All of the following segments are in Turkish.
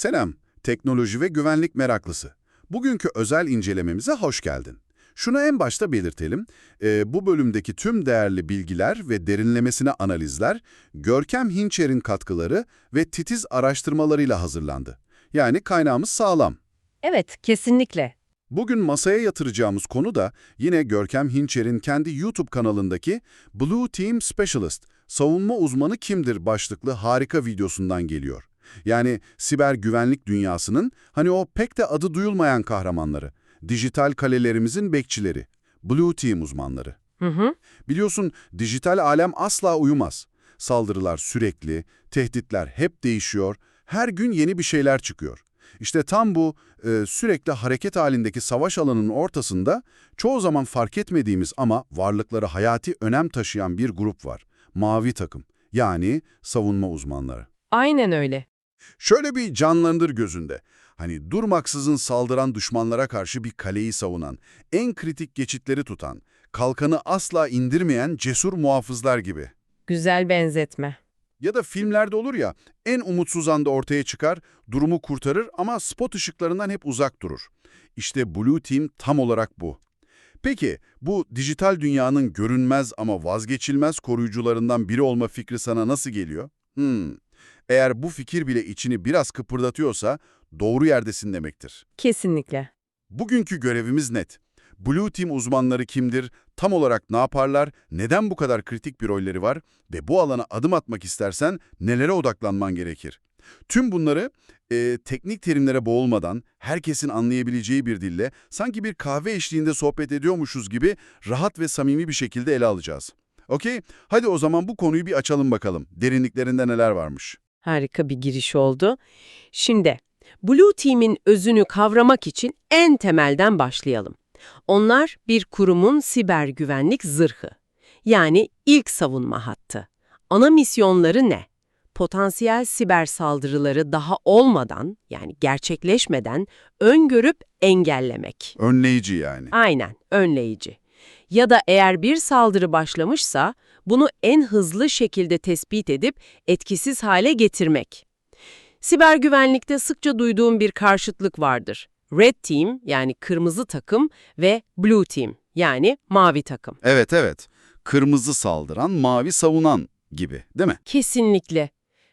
Selam, teknoloji ve güvenlik meraklısı. Bugünkü özel incelememize hoş geldin. Şunu en başta belirtelim, e, bu bölümdeki tüm değerli bilgiler ve derinlemesine analizler, Görkem Hinçer'in katkıları ve titiz araştırmalarıyla hazırlandı. Yani kaynağımız sağlam. Evet, kesinlikle. Bugün masaya yatıracağımız konu da yine Görkem Hinçer'in kendi YouTube kanalındaki Blue Team Specialist, savunma uzmanı kimdir başlıklı harika videosundan geliyor. Yani siber güvenlik dünyasının hani o pek de adı duyulmayan kahramanları, dijital kalelerimizin bekçileri, Blue Team uzmanları. Hı hı. Biliyorsun dijital alem asla uyumaz. Saldırılar sürekli, tehditler hep değişiyor, her gün yeni bir şeyler çıkıyor. İşte tam bu e, sürekli hareket halindeki savaş alanının ortasında çoğu zaman fark etmediğimiz ama varlıkları hayati önem taşıyan bir grup var. Mavi takım, yani savunma uzmanları. Aynen öyle. Şöyle bir canlandır gözünde. Hani durmaksızın saldıran düşmanlara karşı bir kaleyi savunan, en kritik geçitleri tutan, kalkanı asla indirmeyen cesur muhafızlar gibi. Güzel benzetme. Ya da filmlerde olur ya, en umutsuz anda ortaya çıkar, durumu kurtarır ama spot ışıklarından hep uzak durur. İşte Blue Team tam olarak bu. Peki, bu dijital dünyanın görünmez ama vazgeçilmez koruyucularından biri olma fikri sana nasıl geliyor? Hmm. Eğer bu fikir bile içini biraz kıpırdatıyorsa doğru yerdesin demektir. Kesinlikle. Bugünkü görevimiz net. Blue Team uzmanları kimdir, tam olarak ne yaparlar, neden bu kadar kritik bir rolleri var ve bu alana adım atmak istersen nelere odaklanman gerekir? Tüm bunları e, teknik terimlere boğulmadan, herkesin anlayabileceği bir dille, sanki bir kahve eşliğinde sohbet ediyormuşuz gibi rahat ve samimi bir şekilde ele alacağız. Okey? Hadi o zaman bu konuyu bir açalım bakalım. Derinliklerinde neler varmış? Harika bir giriş oldu. Şimdi, Blue Team'in özünü kavramak için en temelden başlayalım. Onlar bir kurumun siber güvenlik zırhı. Yani ilk savunma hattı. Ana misyonları ne? Potansiyel siber saldırıları daha olmadan, yani gerçekleşmeden öngörüp engellemek. Önleyici yani. Aynen, önleyici. Ya da eğer bir saldırı başlamışsa bunu en hızlı şekilde tespit edip etkisiz hale getirmek. Siber güvenlikte sıkça duyduğum bir karşıtlık vardır. Red Team yani kırmızı takım ve Blue Team yani mavi takım. Evet evet. Kırmızı saldıran, mavi savunan gibi değil mi? Kesinlikle.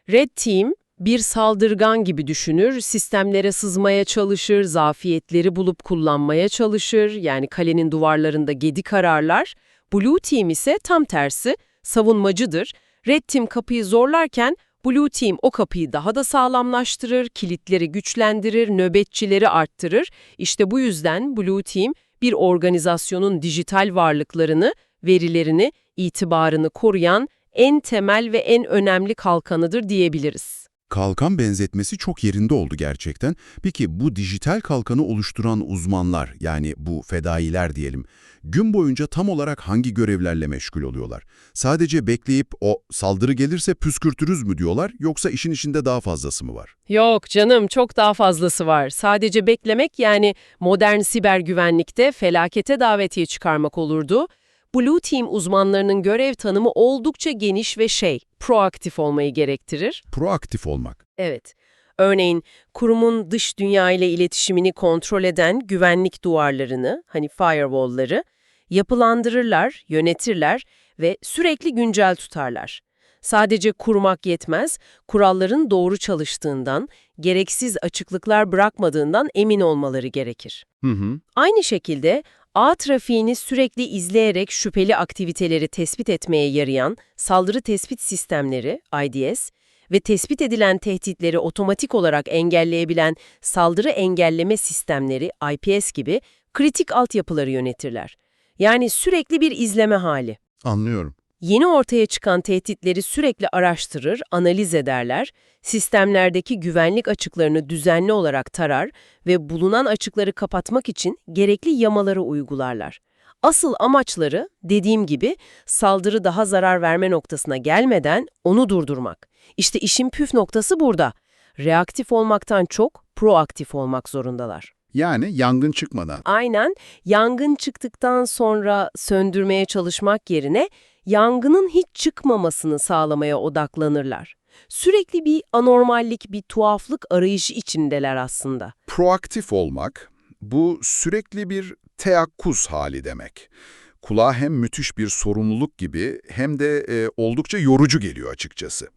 Red Team bir saldırgan gibi düşünür, sistemlere sızmaya çalışır, zafiyetleri bulup kullanmaya çalışır, yani kalenin duvarlarında gedi kararlar. Blue Team ise tam tersi, savunmacıdır. Red Team kapıyı zorlarken Blue Team o kapıyı daha da sağlamlaştırır, kilitleri güçlendirir, nöbetçileri arttırır. İşte bu yüzden Blue Team bir organizasyonun dijital varlıklarını, verilerini, itibarını koruyan en temel ve en önemli kalkanıdır diyebiliriz. Kalkan benzetmesi çok yerinde oldu gerçekten. Peki bu dijital kalkanı oluşturan uzmanlar, yani bu fedailer diyelim, gün boyunca tam olarak hangi görevlerle meşgul oluyorlar? Sadece bekleyip o saldırı gelirse püskürtürüz mü diyorlar, yoksa işin içinde daha fazlası mı var? Yok canım çok daha fazlası var. Sadece beklemek yani modern siber güvenlikte felakete davetiye çıkarmak olurdu. Blue Team uzmanlarının görev tanımı oldukça geniş ve şey, proaktif olmayı gerektirir. Proaktif olmak. Evet. Örneğin kurumun dış dünya ile iletişimini kontrol eden güvenlik duvarlarını, hani firewall'ları yapılandırırlar, yönetirler ve sürekli güncel tutarlar. Sadece kurmak yetmez, kuralların doğru çalıştığından, gereksiz açıklıklar bırakmadığından emin olmaları gerekir. Hı hı. Aynı şekilde ağ trafiğini sürekli izleyerek şüpheli aktiviteleri tespit etmeye yarayan saldırı tespit sistemleri IDS ve tespit edilen tehditleri otomatik olarak engelleyebilen saldırı engelleme sistemleri IPS gibi kritik altyapıları yönetirler. Yani sürekli bir izleme hali. Anlıyorum. Yeni ortaya çıkan tehditleri sürekli araştırır, analiz ederler, sistemlerdeki güvenlik açıklarını düzenli olarak tarar ve bulunan açıkları kapatmak için gerekli yamaları uygularlar. Asıl amaçları, dediğim gibi, saldırı daha zarar verme noktasına gelmeden onu durdurmak. İşte işin püf noktası burada. Reaktif olmaktan çok proaktif olmak zorundalar. Yani yangın çıkmadan. Aynen yangın çıktıktan sonra söndürmeye çalışmak yerine yangının hiç çıkmamasını sağlamaya odaklanırlar. Sürekli bir anormallik, bir tuhaflık arayışı içindeler aslında. Proaktif olmak, bu sürekli bir teyakkuz hali demek. Kulağa hem müthiş bir sorumluluk gibi hem de e, oldukça yorucu geliyor açıkçası.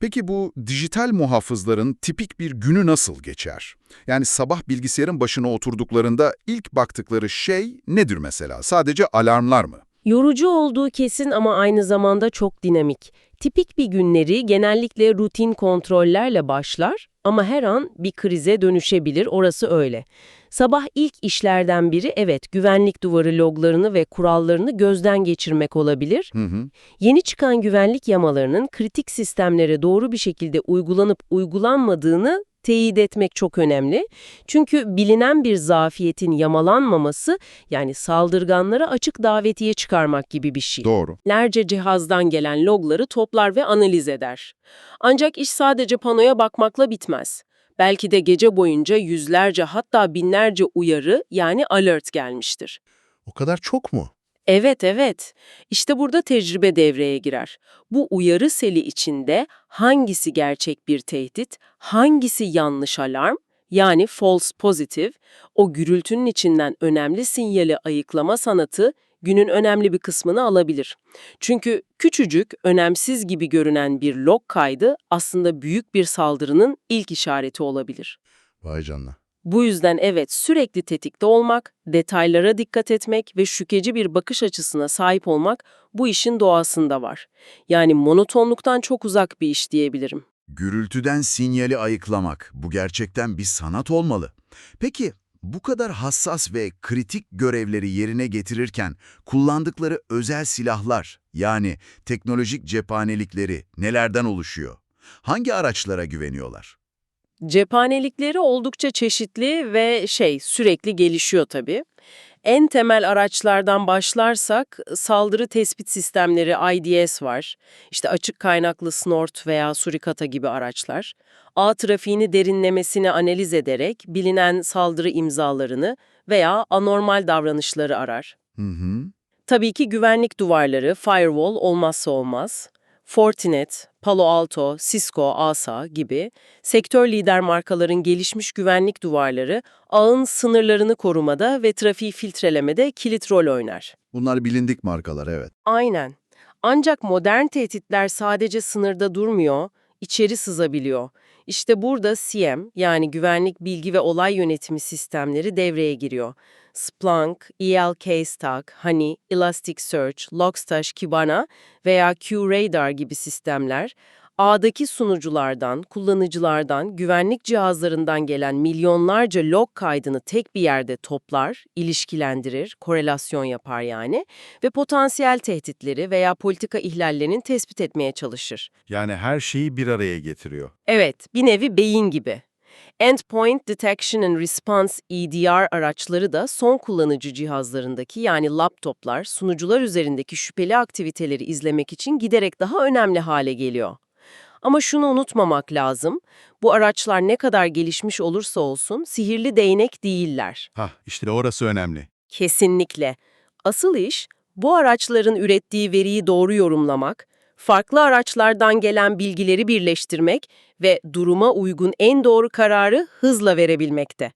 Peki bu dijital muhafızların tipik bir günü nasıl geçer? Yani sabah bilgisayarın başına oturduklarında ilk baktıkları şey nedir mesela? Sadece alarmlar mı? Yorucu olduğu kesin ama aynı zamanda çok dinamik. Tipik bir günleri genellikle rutin kontrollerle başlar ama her an bir krize dönüşebilir, orası öyle. Sabah ilk işlerden biri evet güvenlik duvarı loglarını ve kurallarını gözden geçirmek olabilir. Hı hı. Yeni çıkan güvenlik yamalarının kritik sistemlere doğru bir şekilde uygulanıp uygulanmadığını teyit etmek çok önemli. Çünkü bilinen bir zafiyetin yamalanmaması yani saldırganlara açık davetiye çıkarmak gibi bir şey. Doğru. Binlerce cihazdan gelen logları toplar ve analiz eder. Ancak iş sadece panoya bakmakla bitmez. Belki de gece boyunca yüzlerce hatta binlerce uyarı yani alert gelmiştir. O kadar çok mu? Evet evet. İşte burada tecrübe devreye girer. Bu uyarı seli içinde hangisi gerçek bir tehdit, hangisi yanlış alarm, yani false positive, o gürültünün içinden önemli sinyali ayıklama sanatı günün önemli bir kısmını alabilir. Çünkü küçücük, önemsiz gibi görünen bir log kaydı aslında büyük bir saldırının ilk işareti olabilir. Vay canına. Bu yüzden evet sürekli tetikte olmak, detaylara dikkat etmek ve şükeci bir bakış açısına sahip olmak bu işin doğasında var. Yani monotonluktan çok uzak bir iş diyebilirim. Gürültüden sinyali ayıklamak, bu gerçekten bir sanat olmalı. Peki, bu kadar hassas ve kritik görevleri yerine getirirken kullandıkları özel silahlar, yani teknolojik cephanelikleri nelerden oluşuyor? Hangi araçlara güveniyorlar? Cephanelikleri oldukça çeşitli ve şey sürekli gelişiyor tabii. En temel araçlardan başlarsak saldırı tespit sistemleri IDS var. İşte açık kaynaklı snort veya surikata gibi araçlar. Ağ trafiğini derinlemesine analiz ederek bilinen saldırı imzalarını veya anormal davranışları arar. Hı hı. Tabii ki güvenlik duvarları, firewall olmazsa olmaz. Fortinet, Palo Alto, Cisco, ASA gibi sektör lider markaların gelişmiş güvenlik duvarları ağın sınırlarını korumada ve trafiği filtrelemede kilit rol oynar. Bunlar bilindik markalar, evet. Aynen. Ancak modern tehditler sadece sınırda durmuyor, içeri sızabiliyor. İşte burada CM yani Güvenlik Bilgi ve Olay Yönetimi Sistemleri devreye giriyor. Splunk, ELK-Stack, Honey, Elasticsearch, Logstash, Kibana veya QRadar gibi sistemler ağdaki sunuculardan, kullanıcılardan, güvenlik cihazlarından gelen milyonlarca log kaydını tek bir yerde toplar, ilişkilendirir, korelasyon yapar yani ve potansiyel tehditleri veya politika ihlallerini tespit etmeye çalışır. Yani her şeyi bir araya getiriyor. Evet, bir nevi beyin gibi. Endpoint Detection and Response EDR araçları da son kullanıcı cihazlarındaki yani laptoplar, sunucular üzerindeki şüpheli aktiviteleri izlemek için giderek daha önemli hale geliyor. Ama şunu unutmamak lazım, bu araçlar ne kadar gelişmiş olursa olsun sihirli değnek değiller. Hah, işte orası önemli. Kesinlikle. Asıl iş, bu araçların ürettiği veriyi doğru yorumlamak, farklı araçlardan gelen bilgileri birleştirmek ve duruma uygun en doğru kararı hızla verebilmekte.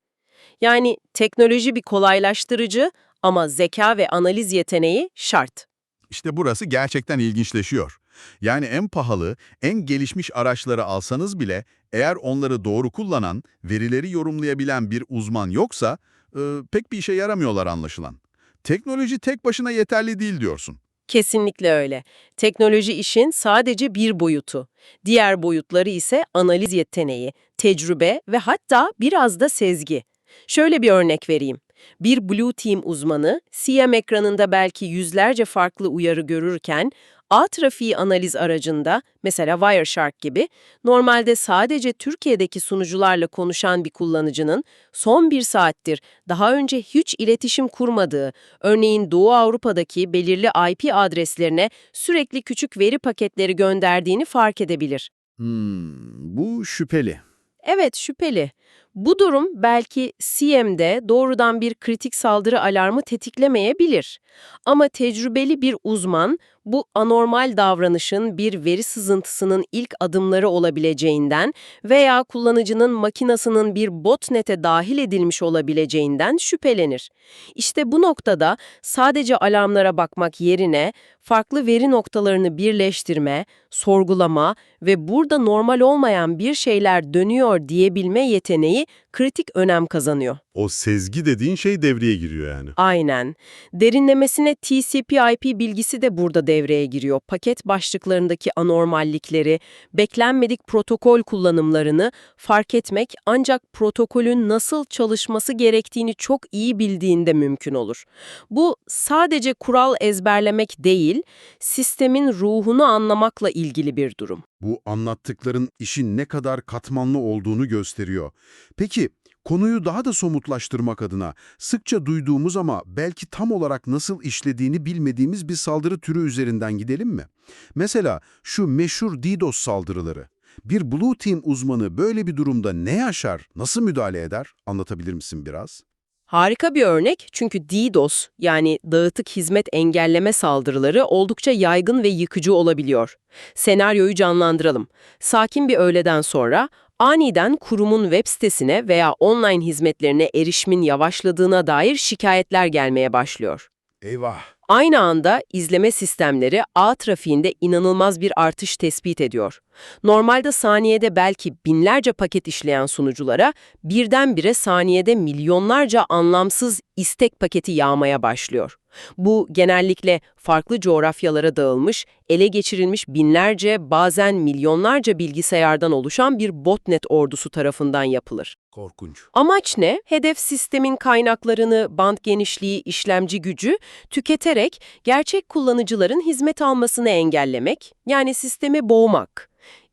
Yani teknoloji bir kolaylaştırıcı ama zeka ve analiz yeteneği şart. İşte burası gerçekten ilginçleşiyor. Yani en pahalı, en gelişmiş araçları alsanız bile eğer onları doğru kullanan, verileri yorumlayabilen bir uzman yoksa e, pek bir işe yaramıyorlar anlaşılan. Teknoloji tek başına yeterli değil diyorsun. Kesinlikle öyle. Teknoloji işin sadece bir boyutu. Diğer boyutları ise analiz yeteneği, tecrübe ve hatta biraz da sezgi. Şöyle bir örnek vereyim. Bir Blue Team uzmanı CM ekranında belki yüzlerce farklı uyarı görürken ağ trafiği analiz aracında mesela Wireshark gibi normalde sadece Türkiye'deki sunucularla konuşan bir kullanıcının son bir saattir daha önce hiç iletişim kurmadığı, örneğin Doğu Avrupa'daki belirli IP adreslerine sürekli küçük veri paketleri gönderdiğini fark edebilir. Hmm, bu şüpheli. Evet, şüpheli. Bu durum belki CM'de doğrudan bir kritik saldırı alarmı tetiklemeyebilir. Ama tecrübeli bir uzman bu anormal davranışın bir veri sızıntısının ilk adımları olabileceğinden veya kullanıcının makinasının bir botnet'e dahil edilmiş olabileceğinden şüphelenir. İşte bu noktada sadece alarmlara bakmak yerine farklı veri noktalarını birleştirme, sorgulama ve burada normal olmayan bir şeyler dönüyor diyebilme yeteneği kritik önem kazanıyor. O sezgi dediğin şey devreye giriyor yani. Aynen. Derinlemesine TCP/IP bilgisi de burada devreye giriyor. Paket başlıklarındaki anormallikleri, beklenmedik protokol kullanımlarını fark etmek ancak protokolün nasıl çalışması gerektiğini çok iyi bildiğinde mümkün olur. Bu sadece kural ezberlemek değil, sistemin ruhunu anlamakla ilgili bir durum. Bu anlattıkların işin ne kadar katmanlı olduğunu gösteriyor. Peki, konuyu daha da somutlaştırmak adına sıkça duyduğumuz ama belki tam olarak nasıl işlediğini bilmediğimiz bir saldırı türü üzerinden gidelim mi? Mesela şu meşhur DDoS saldırıları. Bir Blue Team uzmanı böyle bir durumda ne yaşar, nasıl müdahale eder? Anlatabilir misin biraz? Harika bir örnek çünkü DDoS yani dağıtık hizmet engelleme saldırıları oldukça yaygın ve yıkıcı olabiliyor. Senaryoyu canlandıralım. Sakin bir öğleden sonra aniden kurumun web sitesine veya online hizmetlerine erişimin yavaşladığına dair şikayetler gelmeye başlıyor. Eyvah! Aynı anda izleme sistemleri ağ trafiğinde inanılmaz bir artış tespit ediyor. Normalde saniyede belki binlerce paket işleyen sunuculara birdenbire saniyede milyonlarca anlamsız istek paketi yağmaya başlıyor. Bu genellikle farklı coğrafyalara dağılmış, ele geçirilmiş binlerce bazen milyonlarca bilgisayardan oluşan bir botnet ordusu tarafından yapılır. Korkunç. Amaç ne? Hedef sistemin kaynaklarını, band genişliği, işlemci gücü tüketerek gerçek kullanıcıların hizmet almasını engellemek, yani sistemi boğmak.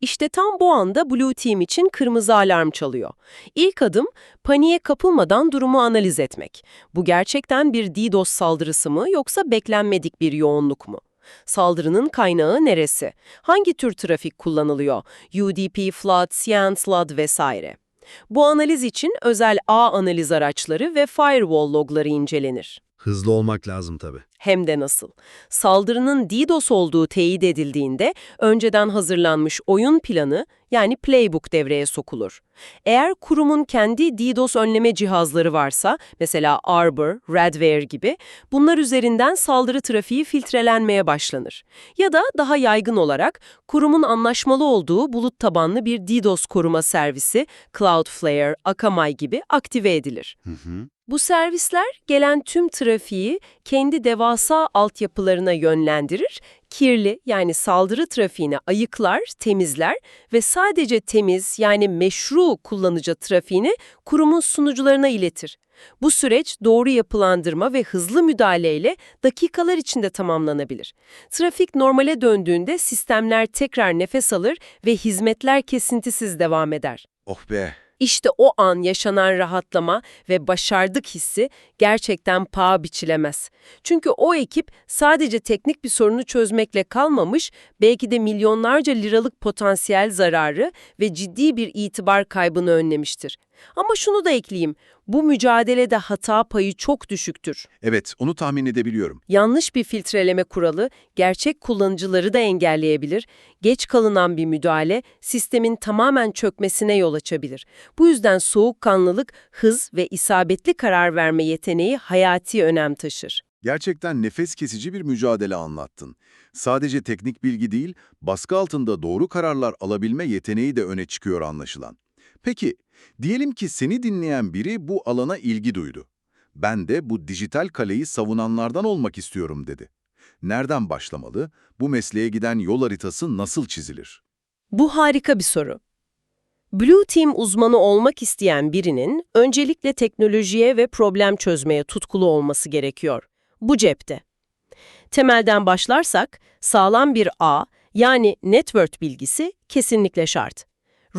İşte tam bu anda Blue Team için kırmızı alarm çalıyor. İlk adım paniğe kapılmadan durumu analiz etmek. Bu gerçekten bir DDoS saldırısı mı yoksa beklenmedik bir yoğunluk mu? Saldırının kaynağı neresi? Hangi tür trafik kullanılıyor? UDP, flood, cyan, flood vesaire. Bu analiz için özel ağ analiz araçları ve firewall logları incelenir. Hızlı olmak lazım tabii. Hem de nasıl. Saldırının DDoS olduğu teyit edildiğinde önceden hazırlanmış oyun planı yani playbook devreye sokulur. Eğer kurumun kendi DDoS önleme cihazları varsa, mesela Arbor, Radware gibi, bunlar üzerinden saldırı trafiği filtrelenmeye başlanır. Ya da daha yaygın olarak kurumun anlaşmalı olduğu bulut tabanlı bir DDoS koruma servisi, Cloudflare, Akamai gibi aktive edilir. Hı hı. Bu servisler gelen tüm trafiği kendi devasa altyapılarına yönlendirir, kirli yani saldırı trafiğini ayıklar, temizler ve sadece temiz yani meşru kullanıcı trafiğini kurumun sunucularına iletir. Bu süreç doğru yapılandırma ve hızlı müdahaleyle dakikalar içinde tamamlanabilir. Trafik normale döndüğünde sistemler tekrar nefes alır ve hizmetler kesintisiz devam eder. Oh be! İşte o an yaşanan rahatlama ve başardık hissi gerçekten paha biçilemez. Çünkü o ekip sadece teknik bir sorunu çözmekle kalmamış, belki de milyonlarca liralık potansiyel zararı ve ciddi bir itibar kaybını önlemiştir. Ama şunu da ekleyeyim, bu mücadelede hata payı çok düşüktür. Evet, onu tahmin edebiliyorum. Yanlış bir filtreleme kuralı gerçek kullanıcıları da engelleyebilir. Geç kalınan bir müdahale sistemin tamamen çökmesine yol açabilir. Bu yüzden soğukkanlılık, hız ve isabetli karar verme yeteneği hayati önem taşır. Gerçekten nefes kesici bir mücadele anlattın. Sadece teknik bilgi değil, baskı altında doğru kararlar alabilme yeteneği de öne çıkıyor anlaşılan. Peki, diyelim ki seni dinleyen biri bu alana ilgi duydu. Ben de bu dijital kaleyi savunanlardan olmak istiyorum dedi. Nereden başlamalı? Bu mesleğe giden yol haritası nasıl çizilir? Bu harika bir soru. Blue Team uzmanı olmak isteyen birinin öncelikle teknolojiye ve problem çözmeye tutkulu olması gerekiyor. Bu cepte. Temelden başlarsak sağlam bir ağ yani network bilgisi kesinlikle şart.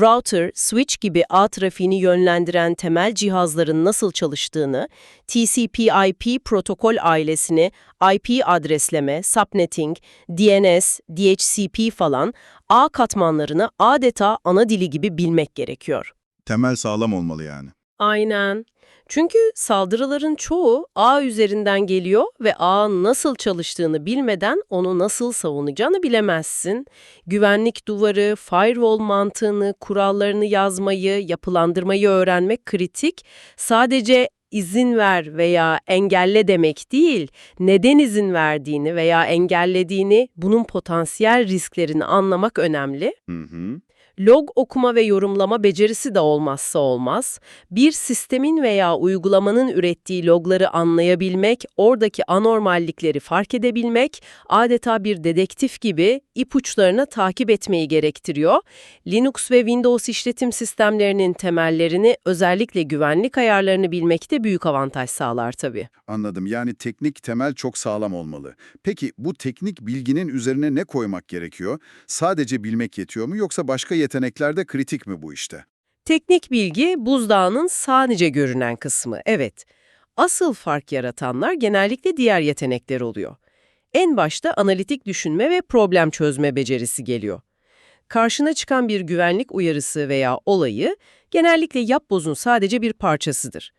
Router, switch gibi ağ trafiğini yönlendiren temel cihazların nasıl çalıştığını, TCP/IP protokol ailesini, IP adresleme, subnetting, DNS, DHCP falan ağ katmanlarını adeta ana dili gibi bilmek gerekiyor. Temel sağlam olmalı yani. Aynen. Çünkü saldırıların çoğu ağ üzerinden geliyor ve ağın nasıl çalıştığını bilmeden onu nasıl savunacağını bilemezsin. Güvenlik duvarı, firewall mantığını, kurallarını yazmayı, yapılandırmayı öğrenmek kritik. Sadece izin ver veya engelle demek değil, neden izin verdiğini veya engellediğini, bunun potansiyel risklerini anlamak önemli. Hı hı. Log okuma ve yorumlama becerisi de olmazsa olmaz. Bir sistemin veya uygulamanın ürettiği logları anlayabilmek, oradaki anormallikleri fark edebilmek, adeta bir dedektif gibi ipuçlarını takip etmeyi gerektiriyor. Linux ve Windows işletim sistemlerinin temellerini, özellikle güvenlik ayarlarını bilmekte büyük avantaj sağlar tabii. Anladım. Yani teknik temel çok sağlam olmalı. Peki bu teknik bilginin üzerine ne koymak gerekiyor? Sadece bilmek yetiyor mu yoksa başka yetenekler de kritik mi bu işte? Teknik bilgi buzdağının sadece görünen kısmı, evet. Asıl fark yaratanlar genellikle diğer yetenekler oluyor. En başta analitik düşünme ve problem çözme becerisi geliyor. Karşına çıkan bir güvenlik uyarısı veya olayı genellikle yapbozun sadece bir parçasıdır.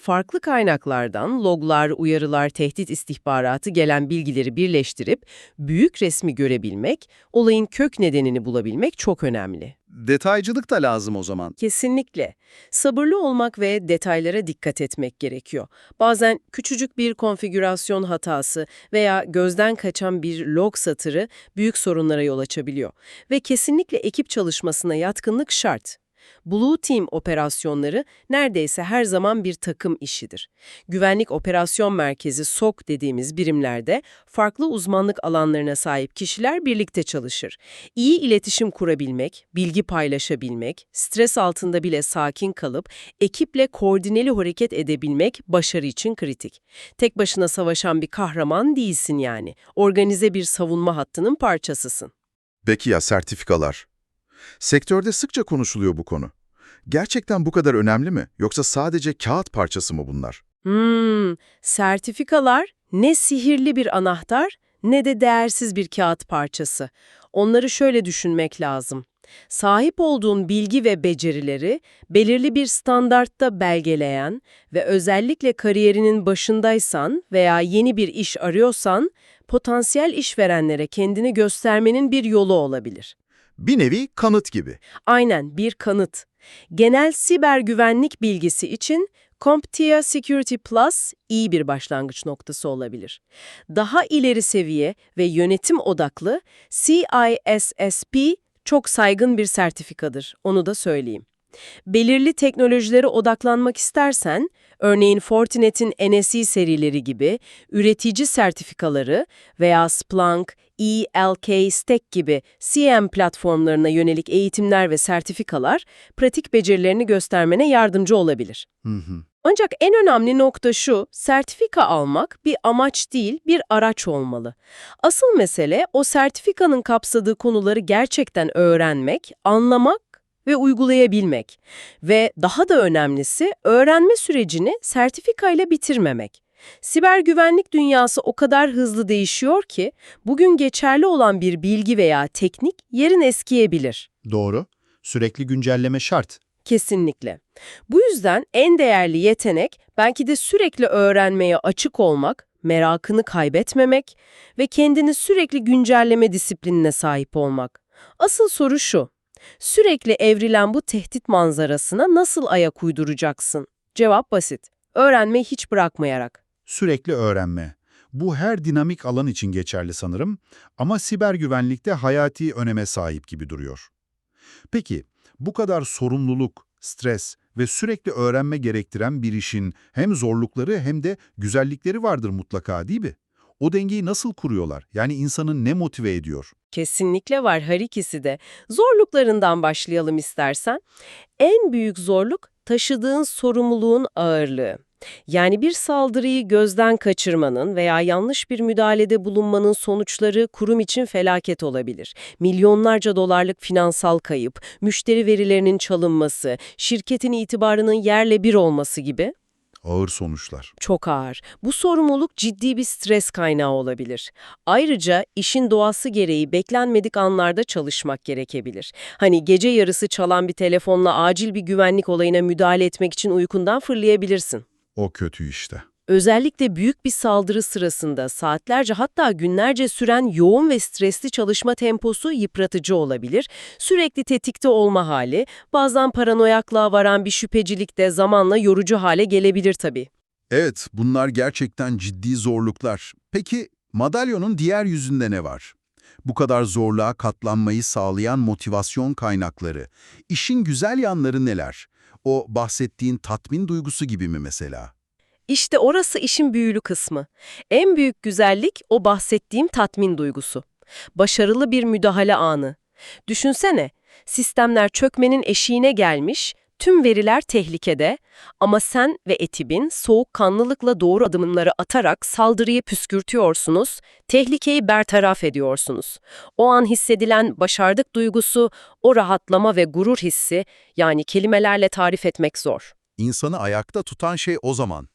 Farklı kaynaklardan loglar, uyarılar, tehdit istihbaratı gelen bilgileri birleştirip büyük resmi görebilmek, olayın kök nedenini bulabilmek çok önemli. Detaycılık da lazım o zaman. Kesinlikle. Sabırlı olmak ve detaylara dikkat etmek gerekiyor. Bazen küçücük bir konfigürasyon hatası veya gözden kaçan bir log satırı büyük sorunlara yol açabiliyor. Ve kesinlikle ekip çalışmasına yatkınlık şart. Blue Team operasyonları neredeyse her zaman bir takım işidir. Güvenlik Operasyon Merkezi SOC dediğimiz birimlerde farklı uzmanlık alanlarına sahip kişiler birlikte çalışır. İyi iletişim kurabilmek, bilgi paylaşabilmek, stres altında bile sakin kalıp ekiple koordineli hareket edebilmek başarı için kritik. Tek başına savaşan bir kahraman değilsin yani. Organize bir savunma hattının parçasısın. Peki ya sertifikalar? Sektörde sıkça konuşuluyor bu konu. Gerçekten bu kadar önemli mi? Yoksa sadece kağıt parçası mı bunlar? Hmm, sertifikalar ne sihirli bir anahtar ne de değersiz bir kağıt parçası. Onları şöyle düşünmek lazım. Sahip olduğun bilgi ve becerileri belirli bir standartta belgeleyen ve özellikle kariyerinin başındaysan veya yeni bir iş arıyorsan, potansiyel işverenlere kendini göstermenin bir yolu olabilir. Bir nevi kanıt gibi. Aynen bir kanıt. Genel siber güvenlik bilgisi için CompTIA Security Plus iyi bir başlangıç noktası olabilir. Daha ileri seviye ve yönetim odaklı CISSP çok saygın bir sertifikadır, onu da söyleyeyim. Belirli teknolojilere odaklanmak istersen, örneğin Fortinet'in NSE serileri gibi üretici sertifikaları veya Splunk, ELK Stack gibi CM platformlarına yönelik eğitimler ve sertifikalar pratik becerilerini göstermene yardımcı olabilir. Hı hı. Ancak en önemli nokta şu, sertifika almak bir amaç değil, bir araç olmalı. Asıl mesele o sertifikanın kapsadığı konuları gerçekten öğrenmek, anlamak ve uygulayabilmek. Ve daha da önemlisi öğrenme sürecini sertifikayla bitirmemek. Siber güvenlik dünyası o kadar hızlı değişiyor ki bugün geçerli olan bir bilgi veya teknik yarın eskiyebilir. Doğru. Sürekli güncelleme şart. Kesinlikle. Bu yüzden en değerli yetenek belki de sürekli öğrenmeye açık olmak, merakını kaybetmemek ve kendini sürekli güncelleme disiplinine sahip olmak. Asıl soru şu, sürekli evrilen bu tehdit manzarasına nasıl ayak uyduracaksın? Cevap basit, öğrenmeyi hiç bırakmayarak. Sürekli öğrenme. Bu her dinamik alan için geçerli sanırım ama siber güvenlikte hayati öneme sahip gibi duruyor. Peki, bu kadar sorumluluk, stres ve sürekli öğrenme gerektiren bir işin hem zorlukları hem de güzellikleri vardır mutlaka değil mi? O dengeyi nasıl kuruyorlar? Yani insanı ne motive ediyor? Kesinlikle var her ikisi de. Zorluklarından başlayalım istersen. En büyük zorluk taşıdığın sorumluluğun ağırlığı. Yani bir saldırıyı gözden kaçırmanın veya yanlış bir müdahalede bulunmanın sonuçları kurum için felaket olabilir. Milyonlarca dolarlık finansal kayıp, müşteri verilerinin çalınması, şirketin itibarının yerle bir olması gibi. Ağır sonuçlar. Çok ağır. Bu sorumluluk ciddi bir stres kaynağı olabilir. Ayrıca işin doğası gereği beklenmedik anlarda çalışmak gerekebilir. Hani gece yarısı çalan bir telefonla acil bir güvenlik olayına müdahale etmek için uykundan fırlayabilirsin. O kötü işte. Özellikle büyük bir saldırı sırasında saatlerce hatta günlerce süren yoğun ve stresli çalışma temposu yıpratıcı olabilir. Sürekli tetikte olma hali, bazen paranoyaklığa varan bir şüphecilik de zamanla yorucu hale gelebilir tabii. Evet, bunlar gerçekten ciddi zorluklar. Peki madalyonun diğer yüzünde ne var? Bu kadar zorluğa katlanmayı sağlayan motivasyon kaynakları. İşin güzel yanları neler? O bahsettiğin tatmin duygusu gibi mi mesela? İşte orası işin büyülü kısmı. En büyük güzellik o bahsettiğim tatmin duygusu. Başarılı bir müdahale anı. Düşünsene, sistemler çökmenin eşiğine gelmiş, tüm veriler tehlikede ama sen ve ekibin soğukkanlılıkla doğru adımları atarak saldırıyı püskürtüyorsunuz, tehlikeyi bertaraf ediyorsunuz. O an hissedilen başardık duygusu, o rahatlama ve gurur hissi, yani kelimelerle tarif etmek zor. İnsanı ayakta tutan şey o zaman.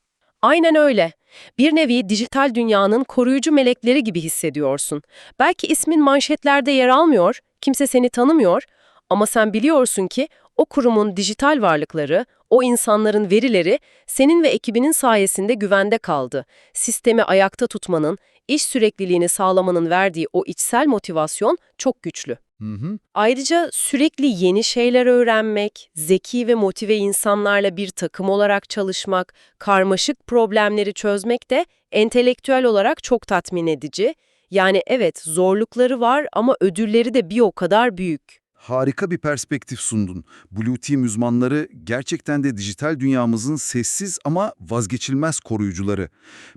Aynen öyle. Bir nevi dijital dünyanın koruyucu melekleri gibi hissediyorsun. Belki ismin manşetlerde yer almıyor, kimse seni tanımıyor ama sen biliyorsun ki o kurumun dijital varlıkları, o insanların verileri senin ve ekibinin sayesinde güvende kaldı. Sistemi ayakta tutmanın, iş sürekliliğini sağlamanın verdiği o içsel motivasyon çok güçlü. Hı hı. Ayrıca sürekli yeni şeyler öğrenmek, zeki ve motive insanlarla bir takım olarak çalışmak, karmaşık problemleri çözmek de entelektüel olarak çok tatmin edici. Yani evet zorlukları var ama ödülleri de bir o kadar büyük. Harika bir perspektif sundun. Blue Team uzmanları gerçekten de dijital dünyamızın sessiz ama vazgeçilmez koruyucuları.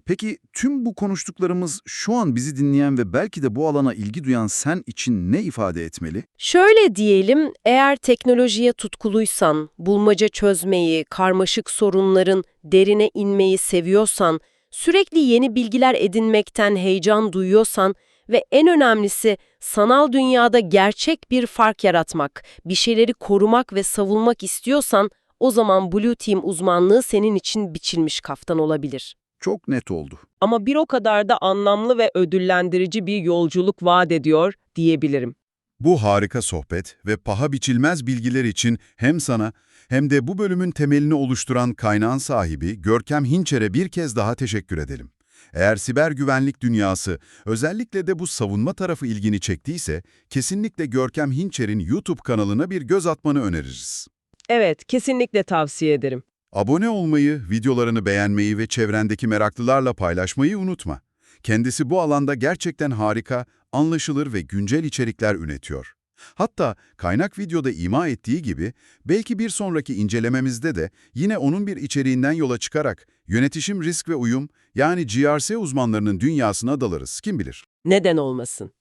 Peki tüm bu konuştuklarımız şu an bizi dinleyen ve belki de bu alana ilgi duyan sen için ne ifade etmeli? Şöyle diyelim, eğer teknolojiye tutkuluysan, bulmaca çözmeyi, karmaşık sorunların derine inmeyi seviyorsan, sürekli yeni bilgiler edinmekten heyecan duyuyorsan ve en önemlisi sanal dünyada gerçek bir fark yaratmak, bir şeyleri korumak ve savunmak istiyorsan, o zaman Blue Team uzmanlığı senin için biçilmiş kaftan olabilir. Çok net oldu. Ama bir o kadar da anlamlı ve ödüllendirici bir yolculuk vaat ediyor diyebilirim. Bu harika sohbet ve paha biçilmez bilgiler için hem sana hem de bu bölümün temelini oluşturan kaynağın sahibi Görkem Hinçer'e bir kez daha teşekkür edelim. Eğer siber güvenlik dünyası, özellikle de bu savunma tarafı ilgini çektiyse, kesinlikle Görkem Hinçer'in YouTube kanalına bir göz atmanı öneririz. Evet, kesinlikle tavsiye ederim. Abone olmayı, videolarını beğenmeyi ve çevrendeki meraklılarla paylaşmayı unutma. Kendisi bu alanda gerçekten harika, anlaşılır ve güncel içerikler üretiyor. Hatta kaynak videoda ima ettiği gibi belki bir sonraki incelememizde de yine onun bir içeriğinden yola çıkarak yönetişim risk ve uyum yani GRC uzmanlarının dünyasına dalarız. Kim bilir? Neden olmasın?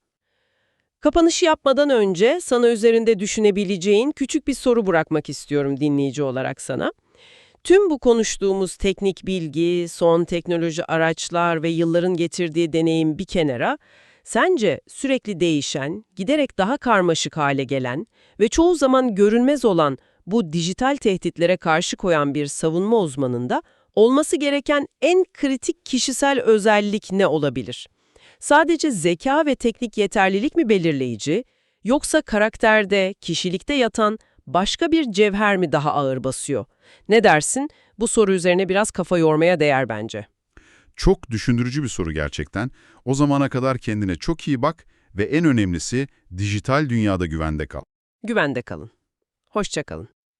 Kapanışı yapmadan önce sana üzerinde düşünebileceğin küçük bir soru bırakmak istiyorum dinleyici olarak sana. Tüm bu konuştuğumuz teknik bilgi, son teknoloji araçlar ve yılların getirdiği deneyim bir kenara, sence sürekli değişen, giderek daha karmaşık hale gelen ve çoğu zaman görünmez olan bu dijital tehditlere karşı koyan bir savunma uzmanında olması gereken en kritik kişisel özellik ne olabilir? Sadece zeka ve teknik yeterlilik mi belirleyici, yoksa karakterde, kişilikte yatan başka bir cevher mi daha ağır basıyor? Ne dersin? Bu soru üzerine biraz kafa yormaya değer bence. Çok düşündürücü bir soru gerçekten. O zamana kadar kendine çok iyi bak ve en önemlisi dijital dünyada güvende kal. Güvende kalın. Hoşça kalın.